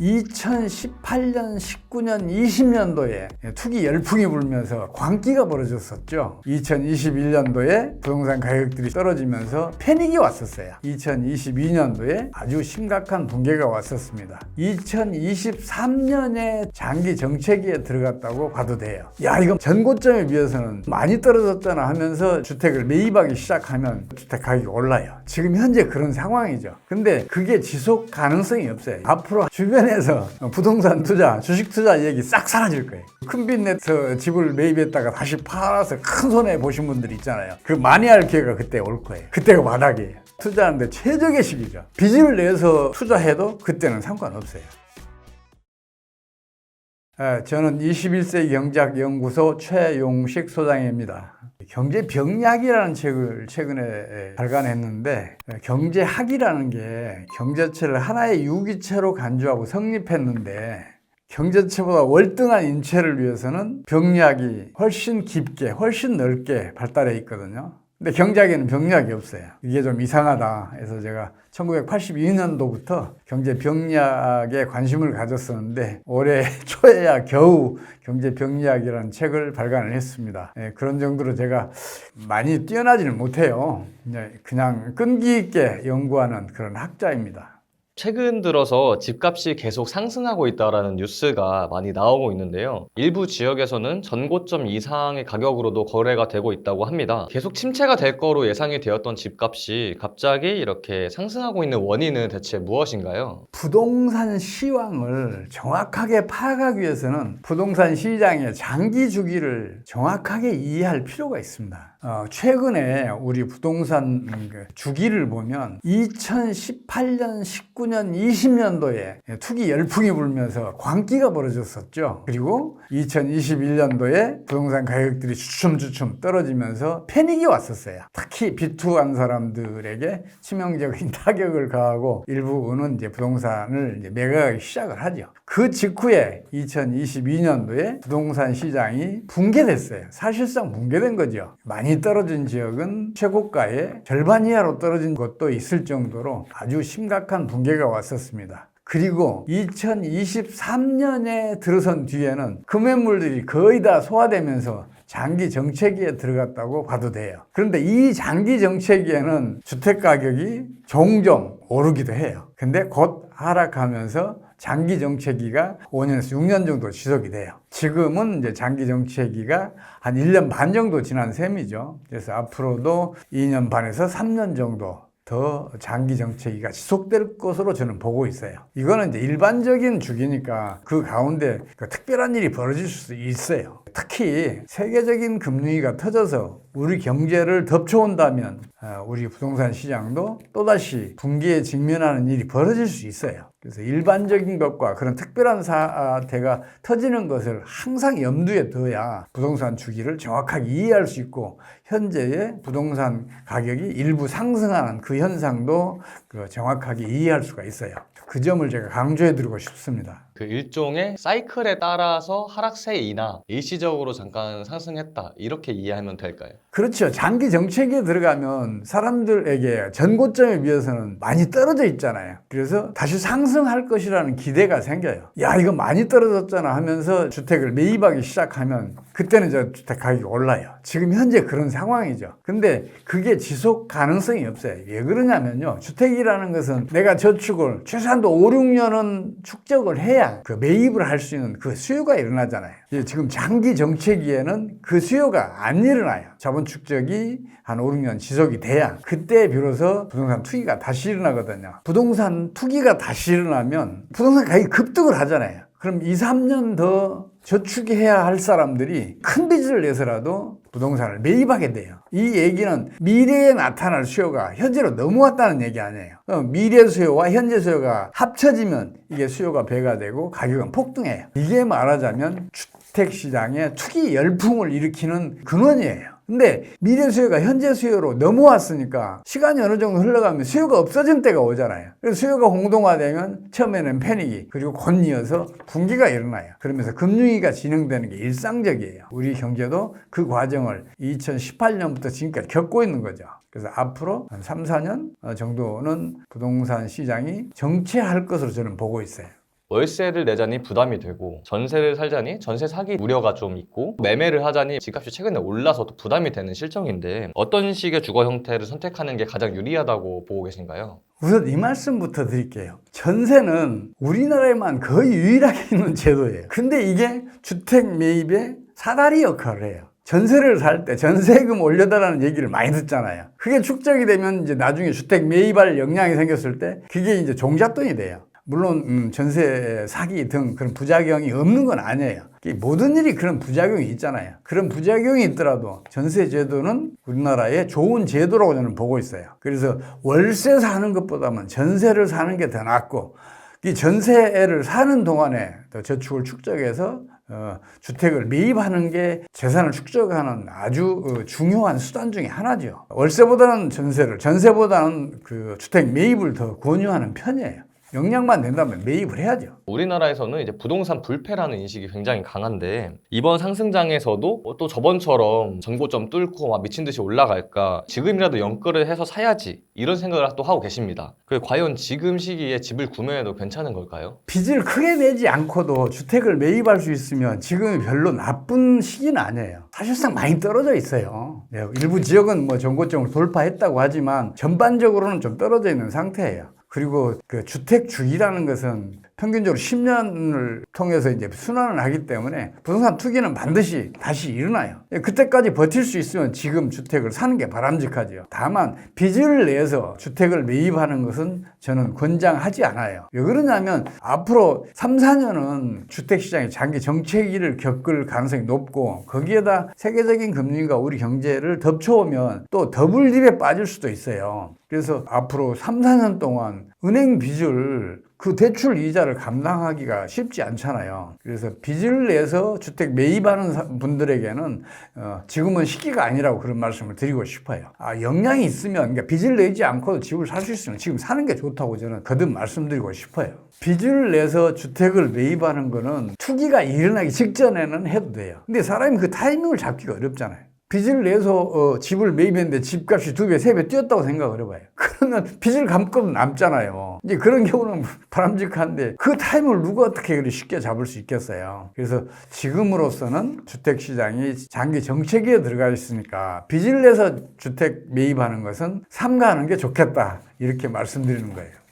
2018년, 19년, 20년도에 투기 열풍이 불면서 광기가 벌어졌었죠. 2021년도에 부동산 가격들이 떨어지면서 패닉이 왔었어요. 2022년도에 아주 심각한 붕괴가 왔었습니다. 2023년에 장기 정체기에 들어갔다고 봐도 돼요. 야, 이거 전고점에 비해서는 많이 떨어졌잖아 하면서 주택을 매입하기 시작하면 주택 가격이 올라요. 지금 현재 그런 상황이죠. 근데 그게 지속 가능성이 없어요. 앞으로 주변 에서 부동산 투자, 주식 투자 얘기 싹 사라질 거예요. 큰 빚 내서 집을 매입했다가 다시 팔아서 큰 손해 보신 분들 있잖아요. 그 많이 할 기회가 그때 올 거예요. 그때가 바닥이에요. 투자하는데 최적의 시기죠. 빚을 내서 투자해도 그때는 상관없어요. 아, 저는 21세기 경제학 연구소 최용식 소장입니다. 경제병약이라는 책을 최근에 발간했는데 경제학이라는 게 경제체를 하나의 유기체로 간주하고 성립했는데 경제체보다 월등한 인체를 위해서는 병약이 훨씬 깊게 훨씬 넓게 발달해 있거든요. 근데 경제학에는 병약이 없어요. 이게 좀 이상하다 해서 제가 1982년도부터 경제 병리학에 관심을 가졌었는데 올해 초에야 겨우 경제 병리학이라는 책을 발간을 했습니다. 예, 그런 정도로 제가 많이 뛰어나지는 못해요. 네, 그냥 끈기 있게 연구하는 그런 학자입니다. 최근 들어서 집값이 계속 상승하고 있다라는 뉴스가 많이 나오고 있는데요. 일부 지역에서는 전고점 이상의 가격으로도 거래가 되고 있다고 합니다. 계속 침체가 될 거로 예상이 되었던 집값이 갑자기 이렇게 상승하고 있는 원인은 대체 무엇인가요? 부동산 시황을 정확하게 파악하기 위해서는 부동산 시장의 장기 주기를 정확하게 이해할 필요가 있습니다. 어, 최근에 우리 부동산 그 주기를 보면 2018년, 19년, 20년도에 투기 열풍이 불면서 광기가 벌어졌었죠. 그리고 2021년도에 부동산 가격들이 주춤주춤 떨어지면서 패닉이 왔었어요. 특히 비투한 사람들에게 치명적인 타격을 가하고 일부는 이제 부동산을 이제 매각하기 시작을 하죠. 그 직후에 2022년도에 부동산 시장이 붕괴됐어요. 사실상 붕괴된 거죠. 많이 떨어진 지역은 최고가의 절반 이하로 떨어진 것도 있을 정도로 아주 심각한 붕괴가 왔었습니다. 그리고 2023년에 들어선 뒤에는 금매물들이 거의 다 소화되면서 장기 정체기에 들어갔다고 봐도 돼요. 그런데 이 장기 정체기에는 주택 가격이 종종 오르기도 해요. 근데 곧 하락하면서 장기 정체기가 5년에서 6년 정도 지속이 돼요. 지금은 이제 장기 정체기가 한 1년 반 정도 지난 셈이죠. 그래서 앞으로도 2년 반에서 3년 정도 더 장기 정체기가 지속될 것으로 저는 보고 있어요. 이거는 이제 일반적인 주기니까 그 가운데 그 특별한 일이 벌어질 수 있어요. 특히 세계적인 금융위기가 터져서 우리 경제를 덮쳐온다면 어, 우리 부동산 시장도 또다시 붕괴에 직면하는 일이 벌어질 수 있어요. 그래서 일반적인 것과 그런 특별한 사태가 터지는 것을 항상 염두에 둬야 부동산 주기를 정확하게 이해할 수 있고 현재의 부동산 가격이 일부 상승하는 그 현상도 그 정확하게 이해할 수가 있어요. 그 점을 제가 강조해 드리고 싶습니다. 그 일종의 사이클에 따라서 하락세이나 일시적으로 잠깐 상승했다 이렇게 이해하면 될까요? 그렇죠. 장기 정책에 들어가면 사람들에게 전고점에 비해서는 많이 떨어져 있잖아요. 그래서 다시 상승할 것이라는 기대가 생겨요. 야, 이거 많이 떨어졌잖아 하면서 주택을 매입하기 시작하면 그때는 저 주택 가격이 올라요. 지금 현재 그런 상황이죠. 근데 그게 지속 가능성이 없어요. 왜 그러냐면요. 주택이라는 것은 내가 저축을 최소한도 5, 6년은 축적을 해야 그 매입을 할 수 있는 그 수요가 일어나잖아요. 지금 장기 정체기에는 그 수요가 안 일어나요. 자본 축적이 한 5, 6년 지속이 돼야 그때 비로소 부동산 투기가 다시 일어나거든요. 부동산 투기가 다시 일어나면 부동산 가격이 급등을 하잖아요. 그럼 2, 3년 더 저축해야 할 사람들이 큰 빚을 내서라도 부동산을 매입하게 돼요. 이 얘기는 미래에 나타날 수요가 현재로 넘어왔다는 얘기 아니에요. 어, 미래 수요와 현재 수요가 합쳐지면 이게 수요가 배가 되고 가격은 폭등해요. 이게 말하자면 주택 시장에 투기 열풍을 일으키는 근원이에요. 근데 미래 수요가 현재 수요로 넘어왔으니까 시간이 어느 정도 흘러가면 수요가 없어진 때가 오잖아요. 그래서 수요가 공동화되면 처음에는 패닉이 그리고 곧 이어서 분기가 일어나요. 그러면서 금융위기가 진행되는 게 일상적이에요. 우리 경제도 그 과정을 2018년부터 지금까지 겪고 있는 거죠. 그래서 앞으로 한 3, 4년 정도는 부동산 시장이 정체할 것으로 저는 보고 있어요. 월세를 내자니 부담이 되고 전세를 살자니 전세 사기 우려가 좀 있고 매매를 하자니 집값이 최근에 올라서 또 부담이 되는 실정인데 어떤 식의 주거 형태를 선택하는 게 가장 유리하다고 보고 계신가요? 우선 이 말씀부터 드릴게요. 전세는 우리나라에만 거의 유일하게 있는 제도예요. 근데 이게 주택 매입의 사다리 역할을 해요. 전세를 살 때 전세금 올려달라는 얘기를 많이 듣잖아요. 그게 축적이 되면 이제 나중에 주택 매입할 역량이 생겼을 때 그게 이제 종잣돈이 돼요. 물론 음, 전세 사기 등 그런 부작용이 없는 건 아니에요. 이 모든 일이 그런 부작용이 있잖아요. 그런 부작용이 있더라도 전세 제도는 우리나라의 좋은 제도라고 저는 보고 있어요. 그래서 월세 사는 것보다는 전세를 사는 게 더 낫고 이 전세를 사는 동안에 더 저축을 축적해서 어, 주택을 매입하는 게 재산을 축적하는 아주 어, 중요한 수단 중에 하나죠. 월세보다는 전세를, 전세보다는 그 주택 매입을 더 권유하는 편이에요. 역량만 된다면 매입을 해야죠. 우리나라에서는 이제 부동산 불패라는 인식이 굉장히 강한데 이번 상승장에서도 또 저번처럼 전고점 뚫고 막 미친 듯이 올라갈까 지금이라도 연끌을 해서 사야지 이런 생각을 또 하고 계십니다. 그 과연 지금 시기에 집을 구매해도 괜찮은 걸까요? 빚을 크게 내지 않고도 주택을 매입할 수 있으면 지금이 별로 나쁜 시기는 아니에요. 사실상 많이 떨어져 있어요. 네, 일부 지역은 뭐 전고점을 돌파했다고 하지만 전반적으로는 좀 떨어져 있는 상태예요. 그리고 그 주택 주기라는 것은 평균적으로 10년을 통해서 이제 순환을 하기 때문에 부동산 투기는 반드시 다시 일어나요. 그때까지 버틸 수 있으면 지금 주택을 사는 게 바람직하죠. 다만 빚을 내서 주택을 매입하는 것은 저는 권장하지 않아요. 왜 그러냐면 앞으로 3, 4년은 주택 시장이 장기 정체기를 겪을 가능성이 높고 거기에다 세계적인 금리가 우리 경제를 덮쳐오면 또 더블립에 빠질 수도 있어요. 그래서 앞으로 3, 4년 동안 은행 빚을 그 대출 이자를 감당하기가 쉽지 않잖아요. 그래서 빚을 내서 주택 매입하는 사- 분들에게는 어, 지금은 시기가 아니라고 그런 말씀을 드리고 싶어요. 아, 역량이 있으면 그러니까 빚을 내지 않고도 집을 살 수 있으면 지금 사는 게 좋다고 저는 거듭 말씀드리고 싶어요. 빚을 내서 주택을 매입하는 거는 투기가 일어나기 직전에는 해도 돼요. 근데 사람이 그 타이밍을 잡기가 어렵잖아요. 빚을 내서 어, 집을 매입했는데 집값이 두 배, 세 배 뛰었다고 생각을 해봐요. 그러면 빚을 감고도 남잖아요. 이제 그런 경우는 바람직한데 그 타임을 누가 어떻게 그리 쉽게 잡을 수 있겠어요. 그래서 지금으로서는 주택 시장이 장기 정체기에 들어가 있으니까 빚을 내서 주택 매입하는 것은 삼가하는 게 좋겠다. 이렇게 말씀드리는 거예요.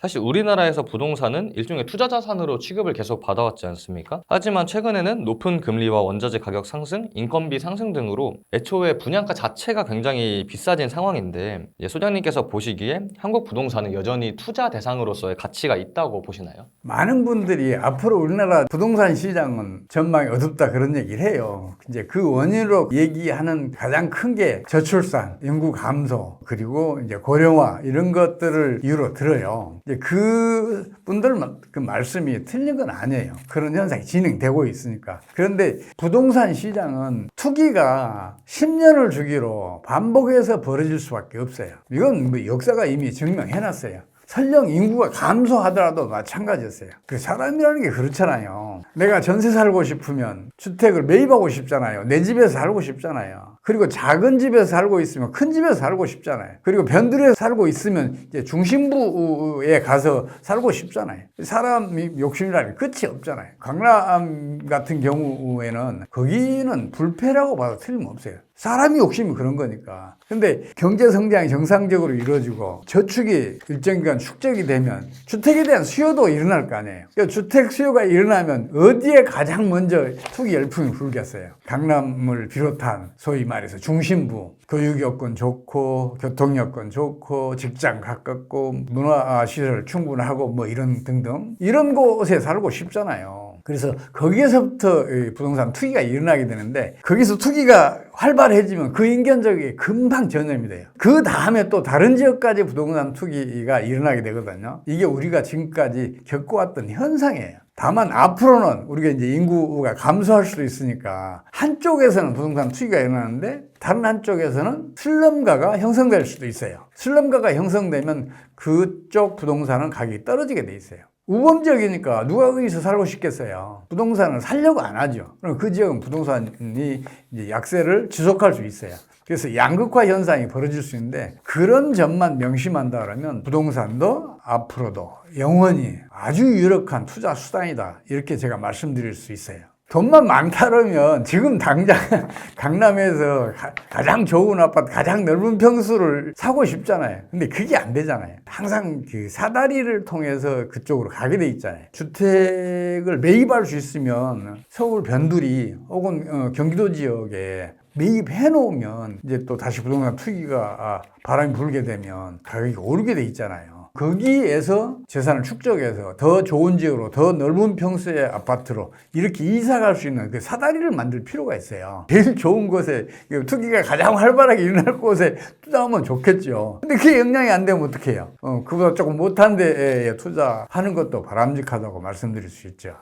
사실 우리나라에서 부동산은 일종의 투자 자산으로 취급을 계속 받아왔지 않습니까? 하지만 최근에는 높은 금리와 원자재 가격 상승, 인건비 상승 등으로 애초에 분양가 자체가 굉장히 비싸진 상황인데 이제 소장님께서 보시기에 한국 부동산은 여전히 투자 대상으로서의 가치가 있다고 보시나요? 많은 분들이 앞으로 우리나라 부동산 시장은 전망이 어둡다 그런 얘기를 해요. 이제 그 원인으로 얘기하는 가장 큰 게 저출산, 인구 감소, 그리고 이제 고령화 이런 것들을 이유로 들어요. 이제 그 분들 그 말씀이 틀린 건 아니에요. 그런 현상이 진행되고 있으니까. 그런데 부동산 시장은 투기가 10년을 주기로 반복해서 벌어질 수밖에 없어요. 이건 뭐 역사가 이미 증명해놨어요. 설령 인구가 감소하더라도 마찬가지였어요. 그 사람이라는 게 그렇잖아요. 내가 전세 살고 싶으면 주택을 매입하고 싶잖아요. 내 집에서 살고 싶잖아요. 그리고 작은 집에서 살고 있으면 큰 집에서 살고 싶잖아요. 그리고 변두리에 살고 있으면 이제 중심부에 가서 살고 싶잖아요. 사람이 욕심이라는 게 끝이 없잖아요. 강남 같은 경우에는 거기는 불패라고 봐도 틀림없어요. 사람이 욕심이 그런 거니까. 근데 경제 성장이 정상적으로 이루어지고 저축이 일정 기간 축적이 되면 주택에 대한 수요도 일어날 거 아니에요. 그러니까 주택 수요가 일어나면 어디에 가장 먼저 투기 열풍이 불겠어요. 강남을 비롯한 소위 말해서 중심부, 교육 여건 좋고 교통 여건 좋고 직장 가깝고 문화 시설 충분하고 뭐 이런 등등 이런 곳에 살고 싶잖아요. 그래서 거기에서부터 이 부동산 투기가 일어나게 되는데 거기서 투기가 활발해지면 그 인견적이 금방 전염이 돼요. 그 다음에 또 다른 지역까지 부동산 투기가 일어나게 되거든요. 이게 우리가 지금까지 겪어왔던 현상이에요. 다만 앞으로는 우리가 이제 인구가 감소할 수도 있으니까 한쪽에서는 부동산 투기가 일어나는데 다른 한쪽에서는 슬럼가가 형성될 수도 있어요. 슬럼가가 형성되면 그쪽 부동산은 가격이 떨어지게 돼 있어요. 우범지역이니까 누가 거기서 살고 싶겠어요. 부동산을 살려고 안 하죠. 그럼 그 지역은 부동산이 약세를 지속할 수 있어요. 그래서 양극화 현상이 벌어질 수 있는데 그런 점만 명심한다 그러면 부동산도 앞으로도 영원히 아주 유력한 투자 수단이다. 이렇게 제가 말씀드릴 수 있어요. 돈만 많다 그러면 지금 당장 강남에서 가- 가장 좋은 아파트, 가장 넓은 평수를 사고 싶잖아요. 근데 그게 안 되잖아요. 항상 그 사다리를 통해서 그쪽으로 가게 돼 있잖아요. 주택을 매입할 수 있으면 서울 변두리 혹은 어, 경기도 지역에 매입해 놓으면 이제 또 다시 부동산 투기가 아, 바람이 불게 되면 가격이 오르게 돼 있잖아요. 거기에서 재산을 축적해서 더 좋은 지역으로 더 넓은 평수의 아파트로 이렇게 이사 갈 수 있는 그 사다리를 만들 필요가 있어요. 제일 좋은 곳에 이 투기가 가장 활발하게 일어날 곳에 투자하면 좋겠죠. 근데 그게 영향이 안 되면 어떡해요? 어, 그보다 조금 못한 데에 투자하는 것도 바람직하다고 말씀드릴 수 있죠.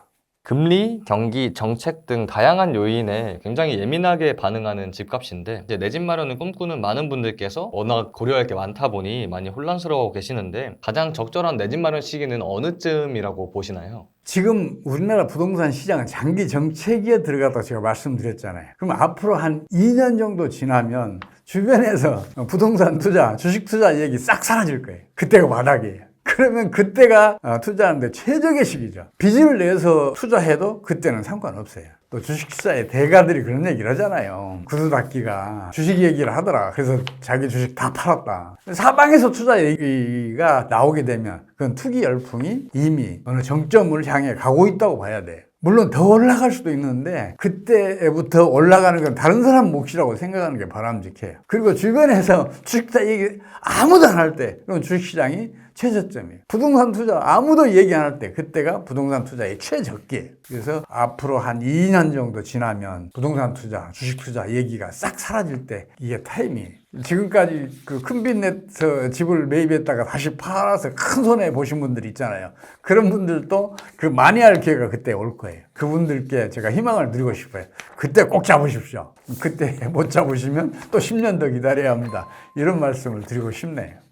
금리, 경기, 정책 등 다양한 요인에 굉장히 예민하게 반응하는 집값인데 이제 내 집 마련을 꿈꾸는 많은 분들께서 워낙 고려할 게 많다 보니 많이 혼란스러워 계시는데 가장 적절한 내 집 마련 시기는 어느 쯤이라고 보시나요? 지금 우리나라 부동산 시장은 장기 정체기에 들어갔다고 제가 말씀드렸잖아요. 그럼 앞으로 한 2년 정도 지나면 주변에서 부동산 투자, 주식 투자 얘기 싹 사라질 거예요. 그때가 바닥이에요. 그러면 그때가 어, 투자하는데 최적의 시기죠. 빚을 내서 투자해도 그때는 상관없어요. 또 주식시장의 대가들이 그런 얘기를 하잖아요. 구두 닦기가 주식 얘기를 하더라. 그래서 자기 주식 다 팔았다. 사방에서 투자 얘기가 나오게 되면 그건 투기 열풍이 이미 어느 정점을 향해 가고 있다고 봐야 돼. 물론 더 올라갈 수도 있는데 그때부터 올라가는 건 다른 사람 몫이라고 생각하는 게 바람직해요. 그리고 주변에서 주식투자 얘기 아무도 안 할 때 그럼 주식시장이 최저점이에요. 부동산 투자 아무도 얘기 안 할 때 그때가 부동산 투자의 최저기예요. 그래서 앞으로 한 2년 정도 지나면 부동산 투자, 주식 투자 얘기가 싹 사라질 때 이게 타이밍이에요. 지금까지 그 큰빚 내서 집을 매입했다가 다시 팔아서 큰 손해 보신 분들 있잖아요. 그런 분들도 그 많이 할 기회가 그때 올 거예요. 그분들께 제가 희망을 드리고 싶어요. 그때 꼭 잡으십시오. 그때 못 잡으시면 또 10년 더 기다려야 합니다. 이런 말씀을 드리고 싶네요.